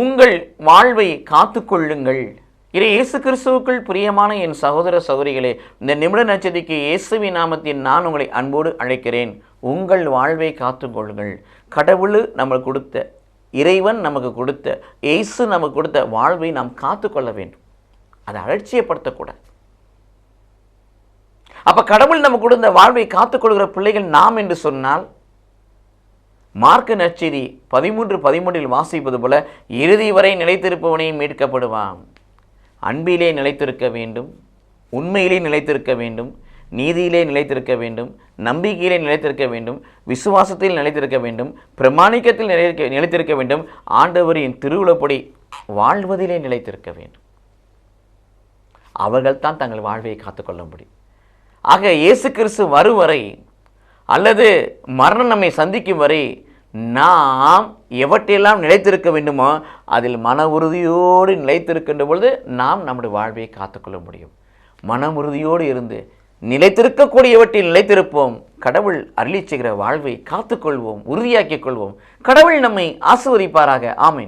உங்கள் வாழ்வை காத்துக்கொள்ளுங்கள். இறை இயேசு கிறிஸ்துவுக்குள் பிரியமான என் சகோதர சகோதரிகளே இந்த நிமிட நச்சதிக்கு இயேசுவி நாமத்தில் நான் உங்களை அன்போடு அழைக்கிறேன். உங்கள் வாழ்வை காத்துக்கொள்ளுங்கள். கடவுள் நமக்கு கொடுத்த இறைவன் நமக்கு கொடுத்த இயேசு நமக்கு கொடுத்த வாழ்வை நாம் காத்துக்கொள்ள வேண்டும். அதை அலட்சியப்படுத்தக்கூடாது. அப்போ கடவுள் நமக்கு கொடுத்த வாழ்வை காத்துக்கொள்கிற பிள்ளைகள் நாம் என்று சொன்னால் மார்க்க நற்செய்தி பதிமூன்று பதிமூன்றில் வாசிப்பது போல இறுதி வரை நிலைத்திருப்பவனே மீட்கப்படுவான். அன்பிலே நிலைத்திருக்க வேண்டும் உண்மையிலே நிலைத்திருக்க வேண்டும் நீதியிலே நிலைத்திருக்க வேண்டும் நம்பிக்கையிலே நிலைத்திருக்க வேண்டும் விசுவாசத்தில் நிலைத்திருக்க வேண்டும் பிரமாணிக்கத்தில் நிலைத்திருக்க நிலைத்திருக்க வேண்டும் ஆண்டவரின் திருவுளப்படி வாழ்வதிலே நிலைத்திருக்க வேண்டும். அவர்கள்தான் தங்கள் வாழ்வை காத்துக்கொள்ள முடியும் ஆக இயேசு கிறிஸ்து வரும் வரை அல்லது மரணம் நம்மை சந்திக்கும் வரை நாம் எவற்றையெல்லாம் நிலைத்திருக்க வேண்டுமோ அதில் மன உறுதியோடு நிலைத்திருக்கின்ற பொழுது நாம் நம்முடைய வாழ்வை காத்துக்கொள்ள முடியும். மன உறுதியோடு இருந்து நிலைத்திருக்கக்கூடியவற்றில் நிலைத்திருப்போம். கடவுள் அருளி செய்கிற வாழ்வை காத்துக்கொள்வோம் உறுதியாக்கிக் கொள்வோம். கடவுள் நம்மை ஆசிர்வதிப்பாராக. ஆமென்.